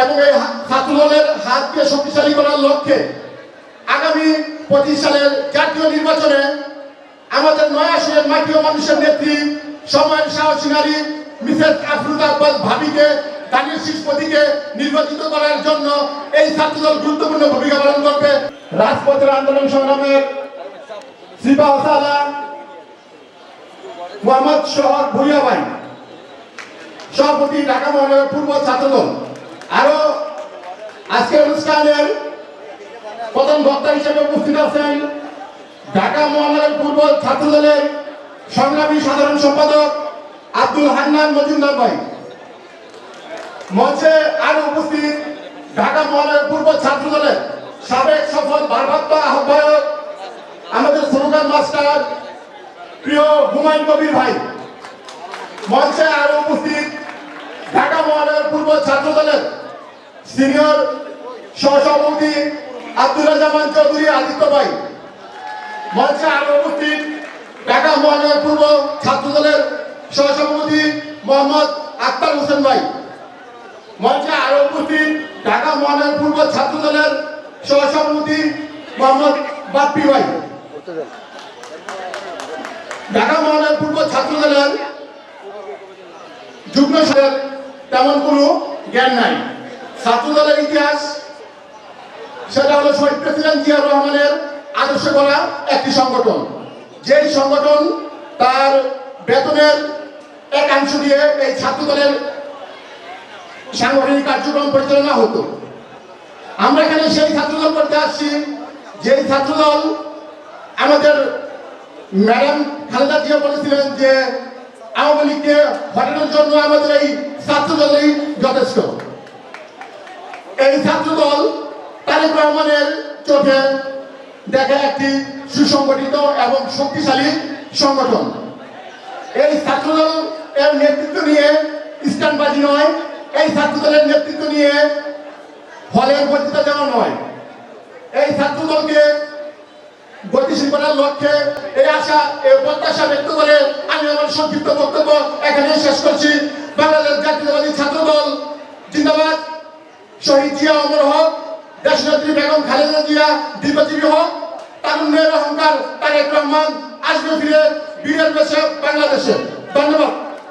এবং এই ছাত্রদলের হাতকে শক্তিশালী করার লক্ষ্যে আগামী পঁচিশ সালের জাতীয় নির্বাচনে আমাদের নয় আসনের মানুষের নেত্রী, সময়ের সাহসী নারী, মিসেস আফরুজা আব্বাস ভাবিকে, দানির শীষ নির্বাচিত করার জন্য এই ছাত্রদল গুরুত্বপূর্ণ ভূমিকা পালন করবে। রাজপথের আন্দোলন সংগ্রামের সিপা ওসালা, মোহাম্মদ শহর ভুইয়াবাই, সভাপতি ঢাকা মহানগর পূর্ব ছাত্রদল। আরও আজকের অনুষ্ঠানের প্রথম বক্তা হিসেবে উপস্থিত আছেন ঢাকা মহানগর পূর্ব ছাত্র ছাত্রদলের সংগ্রামী সাধারণ সম্পাদক আব্দুল হান্নান মজুমদার ভাই। মঞ্চে আরও উপস্থিত ঢাকা মহানগর পূর্ব ছাত্রদলের সাবেক সফল ভারপ্রাপ্ত আহ্বায়ক, আমাদের স্লোগান মাস্টার, প্রিয় হুমায়ুন কবির ভাই। মঞ্চে আরও উপস্থিত ঢাকা মহানগর পূর্ব ছাত্র ছাত্রদলের সিনিয়র সহসভাপতি আব্দুল জামান চৌধুরী আদিত্য ভাই। মঞ্চে আরও উপস্থিত ঢাকা মহানগর পূর্ব ছাত্রদলের সহসভাপতি মোহাম্মদ আক্তার হোসেন ভাই। মঞ্চে আরও উপস্থিত ঢাকা মহানগর পূর্ব ছাত্রদলের সহসভাপতি মোহাম্মদ বাপ্পি ভাই। ঢাকা মহানগর পূর্ব ছাত্রদলের যুগ্ম সদর তেমন কোনো জ্ঞান নাই। ছাত্রদলের ইতিহাস, সেটা হলো শহীদ প্রেসিডেন্ট জিয়া রহমানের আদর্শ করা একটি সংগঠন। যেই সংগঠন তার বেতনের একাংশ দিয়ে এই ছাত্রদলের সাংগঠনিক কার্যক্রম পরিচালনা হতো। আমরা এখানে সেই ছাত্রদল করতে আসছি, যেই ছাত্রদল আমাদের ম্যাডাম খালেদা জিয়া বলেছিলেন যে, আওয়ামী লীগকে হটানোর জন্য আমাদের এই ছাত্রদলই যথেষ্ট। এই ছাত্রদল তারেক রহমানের চোখে দেখা একটি সুসংগঠিত এবং শক্তিশালী সংগঠন। এই ছাত্রদল এর নেতৃত্ব নিয়ে স্ট্যান্ডবাজি নয়, এই ছাত্রদলের নেতৃত্ব নিয়ে হলের বক্তৃতা দেওয়া নয়। এই ছাত্রদলকে গতিশীল করার লক্ষ্যে এই আশা, এই প্রত্যাশা ব্যক্ত করে আমি আমার সংক্ষিপ্ত বক্তব্য এখানে শেষ করছি। বাংলাদেশ জাতীয়তাবাদী ছাত্রদল, জিন্দাবাদ। শহীদ জিয়া অমর হক, দেশনেত্রী বেগম খালেদা জিয়া দীর্ঘজীবী হক, তারুণ্যের অহংকার তারেক রহমান আসবে ফিরে বীরের বেশে বাংলাদেশে। ধন্যবাদ।